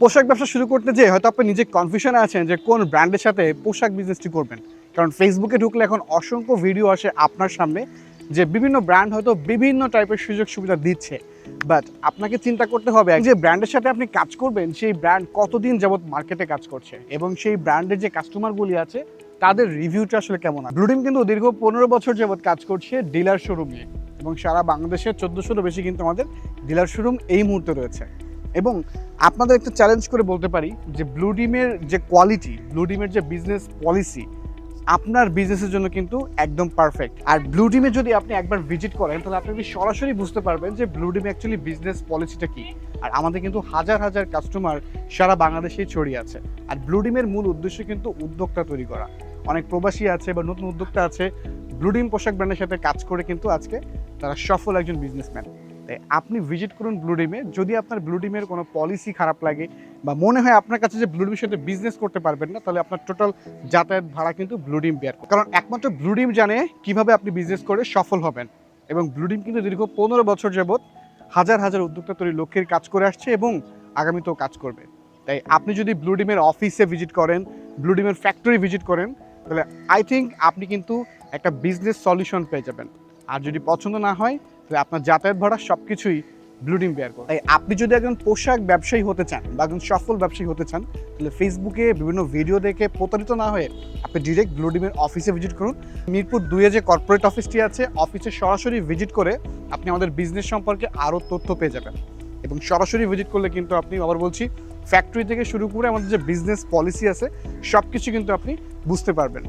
পোশাক ব্যবসা শুরু করতে যেয়ে হয়তো আপনি নিজে কনফিউশনে আছেন যে কোন ব্র্যান্ডের সাথে পোশাক বিজনেসটি করবেন। কারণ ফেসবুকে ঢুকলে এখন অসংখ্য ভিডিও আসে আপনার সামনে যে বিভিন্ন ব্র্যান্ড হয়তো বিভিন্ন টাইপের সুযোগ সুবিধা দিচ্ছে। বাট আপনাকে চিন্তা করতে হবে যে ব্র্যান্ডের সাথে আপনি কাজ করবেন, সেই ব্র্যান্ড কতদিন যাবৎ মার্কেটে কাজ করছে এবং সেই ব্র্যান্ডের যে কাস্টমারগুলি আছে, তাদের রিভিউটা আসলে কেমন ব্লুডিম কিন্তু দীর্ঘ পনেরো বছর যাবত কাজ করছে ডিলার শোরুম নিয়ে। এবং সারা বাংলাদেশে চোদ্দোশোরও বেশি কিন্তু আমাদের ডিলার শোরুম এই মুহূর্তে রয়েছে। এবং আপনাদের একটা চ্যালেঞ্জ করে বলতে পারি যে ব্লু ডিমের যে কোয়ালিটি ব্লু ডিমের যে বিজনেস পলিসি আপনার বিজনেসের জন্য কিন্তু একদম পারফেক্ট আর ব্লু ডিমে যদি আপনি একবার ভিজিট করেন, তাহলে আপনি সরাসরি বুঝতে পারবেন যে ব্লু ডিম অ্যাকচুয়ালি বিজনেস পলিসিটা কি। আর আমাদের কিন্তু হাজার হাজার কাস্টমার সারা বাংলাদেশেই ছড়িয়ে আছে। আর ব্লু ডিমের মূল উদ্দেশ্য কিন্তু উদ্যোক্তা তৈরি করা। অনেক প্রবাসী আছে বা নতুন উদ্যোক্তা আছে ব্লু ডিম পোশাক ব্র্যান্ডের সাথে কাজ করে কিন্তু আজকে তারা সফল একজন বিজনেসম্যান তাই আপনি ভিজিট করুন ব্লু ডিমে যদি আপনার ব্লু ডিমের কোনো পলিসি খারাপ লাগে বা মনে হয় আপনার কাছে যে ব্লু ডিমের সাথে বিজনেস করতে পারবেন না, তাহলে আপনার টোটাল যাতায়াত ভাড়া কিন্তু ব্লু ডিম বেয়ার করে। কারণ একমাত্র ব্লু ডিম জানে কীভাবে আপনি বিজনেস করে সফল হবেন। এবং ব্লু ডিম কিন্তু দীর্ঘ পনেরো বছর যাবৎ হাজার হাজার উদ্যোক্তা তৈরি লক্ষ্যের কাজ করে আসছে এবং আগামীতেও কাজ করবে। তাই আপনি যদি ব্লু ডিমের অফিসে ভিজিট করেন ব্লু ডিমের ফ্যাক্টরি ভিজিট করেন, তাহলে আই থিঙ্ক আপনি কিন্তু একটা বিজনেস সলিউশন পেয়ে যাবেন। আর যদি পছন্দ না হয় আপনার যাতায়াত ভাড়া সব কিছুই ব্লুডিং বেয়ার করে। তাই আপনি যদি একজন পোশাক ব্যবসায়ী হতে চান বা একজন সফল ব্যবসায়ী হতে চান, তাহলে ফেসবুকে বিভিন্ন ভিডিও দেখে প্রতারিত না হয়ে আপনি ডিরেক্ট ব্লুডিমের অফিসে ভিজিট করুন। মিরপুর দুইয়ে যে কর্পোরেট অফিসটি আছে অফিসে সরাসরি ভিজিট করে আপনি আমাদের বিজনেস সম্পর্কে আরও তথ্য পেয়ে যাবেন। এবং সরাসরি ভিজিট করলে কিন্তু আপনি, আবার বলছি ফ্যাক্টরি থেকে শুরু করে আমাদের যে বিজনেস পলিসি আছে সব কিছু কিন্তু আপনি বুঝতে পারবেন।